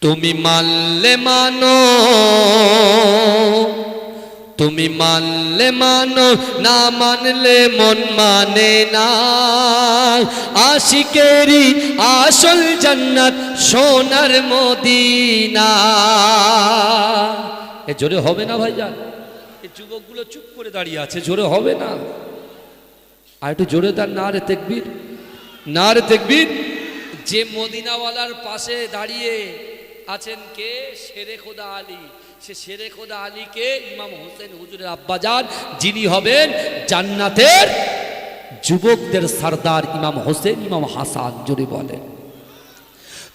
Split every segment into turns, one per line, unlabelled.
তুমি মানলে মানো, তুমি মানলে মানো, না মানলে মন মানে না। আশিকেরি আসল জান্নাত সোনার মদিনা। এ জোরে হবে না ভাইজান? এই যুবকগুলো চুপ করে দাঁড়িয়ে আছে, জোরে হবে না? আর একটু জোরে তার না রে তেকবীর। না রে তেকবীর। যে মদিনাওয়ালার পাশে দাঁড়িয়ে আছেন কে? শেরে খোদা আলী। সে শেরে খোদা আলীকে ইমাম হোসেন হুজুরের আব্বাজান যিনি। হবেন জান্নাতের যুবকদের সর্দার ইমাম হোসেন ইমাম হাসান জুড়ে বলেন।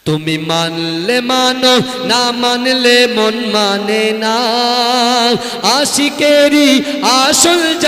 তুমি মানলে মানো, না মানলে মন মানে না। আশিকেরি আসল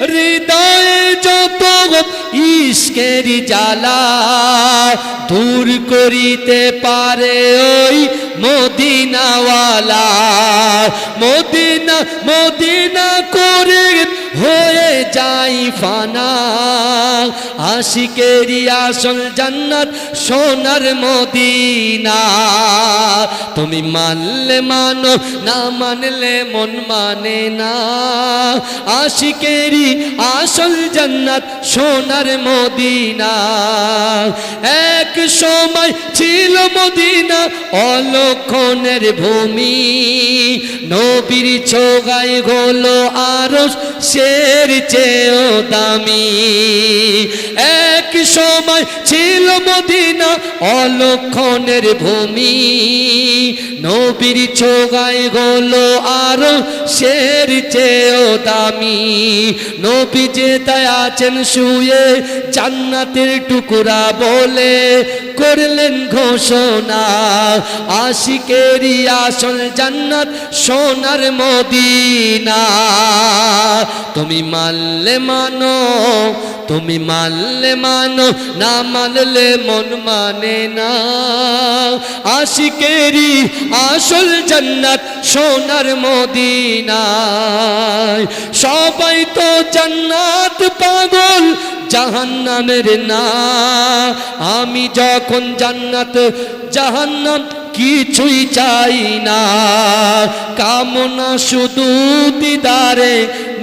হৃদয়ে যত ইস্কেরি জ্বালা দূর করিতে পারে ওই মদিনাওয়ালা। মদিনা মদিনা করে হয়ে যাই ফানা। আশিকেরি আসল জান্নাত সোনার মদিনা। তুমি মানলে মানো, না মানলে মন মানে না। আশিকেরি আসল জান্নাত সোনার মদিনা। এক সময় ছিল মদিনা অলক্ষণের ভূমি। নবীর ছোগায় হলো আরও শের চেয়েও দামি। এক সময় ছিল মদিনা অলক্ষণের ভূমি। নবীর ছোগায় হলো আরও শের চেয়েও দামি। নবী যে তাই আছেন শুয়ে জান্নাতের টুকরা বলে করলেন ঘোষণা। আশিকেরি আসল জান্নাত সোনার মদিনা। তুমি মানলে মানো, তুমি মানলে মানো, না মানলে মন মানে না। আশিকেরি আসল জান্নাত সোনার মদিনা সবাই তো জান্নাত পাগল, জাহান্নামের না। আমি যখন জান্নাত, জাহান্নাম কিছুই চাই না। কামনা শুধু দিদারে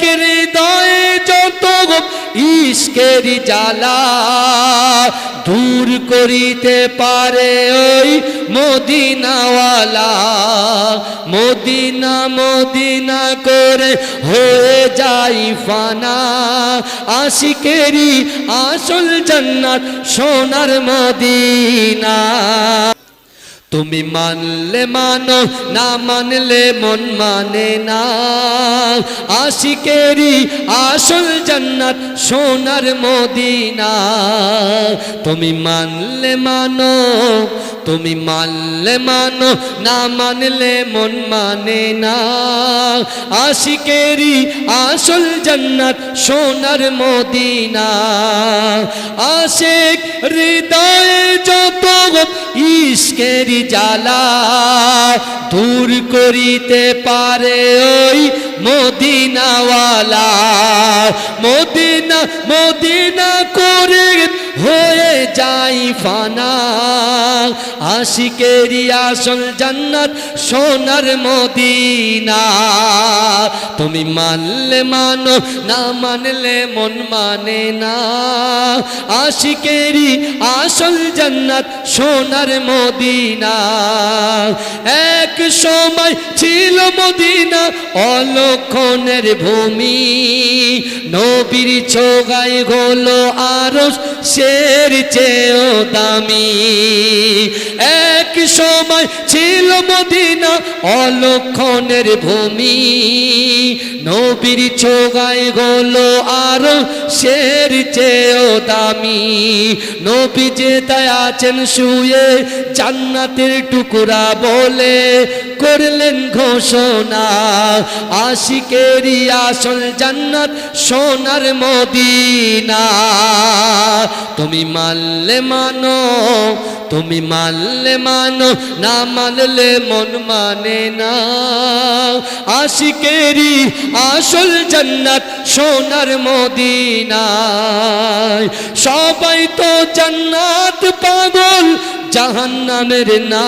আশেক হৃদয়ে যত ইস্কেরি জ্বালা দূর করিতে পারে ওই মদিনাওয়ালা। মদিনা মদিনা করে হয়ে যাই ফানা। আশিকেরি আসল জান্নাত সোনার মদিনা। তুমি মানলে মানো না মানলে মন মানে না। আশিকেরি আসল জান্নাত, সোনার মদিনা। তুমি মানলে মানো, তুমি মানলে মানো, না মানলে মন মানে না। আশিকেরি আসল জান্নাত, সোনার মদিনা। আশেক হৃদয়ে যত ইস্কেরি জ্বালা, দূর করিতে পারে ওই মদিনাওয়ালা মদিনা মদিনা করে হয়ে যাই ফানা আশিকেরি আসল জান্নাত সোনার মদিনা। তুমি মানলে মানো, না মানলে মন মানে না। আশিকেরি আসল জান্নাত সোনার মদিনা। এক সময় ছিল মদিনা অলক্ষণের ভূমি। নবীর ছোগায় হলো আরও শের চেয়েও দামি। এক সময় ছিল মদিনা অলক্ষণের ভূমি। নবীর ছোগায় গলো আর শের চেয়েও দামি। নবী যে তাই আছেন শুয়ে জান্নাতের টুকরা বলে করলেন ঘোষণা। আশিকেরই আসল জান্নাত সোনার মদিনা। তুমি মানলে মানো, তুমি মানলে মানো, না মানলে মন মানে না। আশিকেরই আসল জান্নাত সোনার মদিনা সবাই তো জান্নাত পাগল, জাহান্নামের না।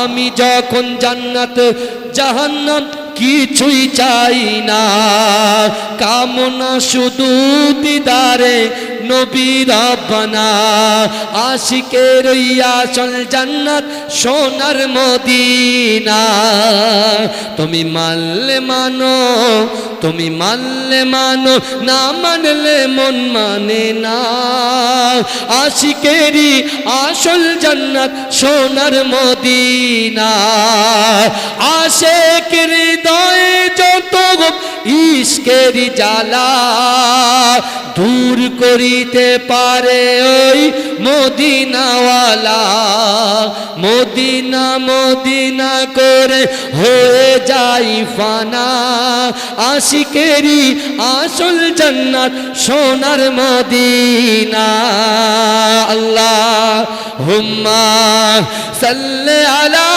আমি যখন জান্নাত, জাহান্নাম কিছুই চাই না। কামনা শুধু দিদারে নবীর বানা আশিকের আসল জান্নাত সোনার মদিনা। তুমি মানলে মানো, তুমি মানলে মানো, না মানলে মন মানে না। আশিকেরই আসল জান্নাত সোনার মদিনা। আশেক হৃদয়ে যত ইস্কের জ্বালা, দূর করিতে পারে ওই মদিনাওয়ালা। মদিনা মদিনা করে হয়ে যাই ফানা। আশিকেরই আসল জান্নাত সোনার মদিনা। আল্লাহ হুম্মা সাল্লে আলা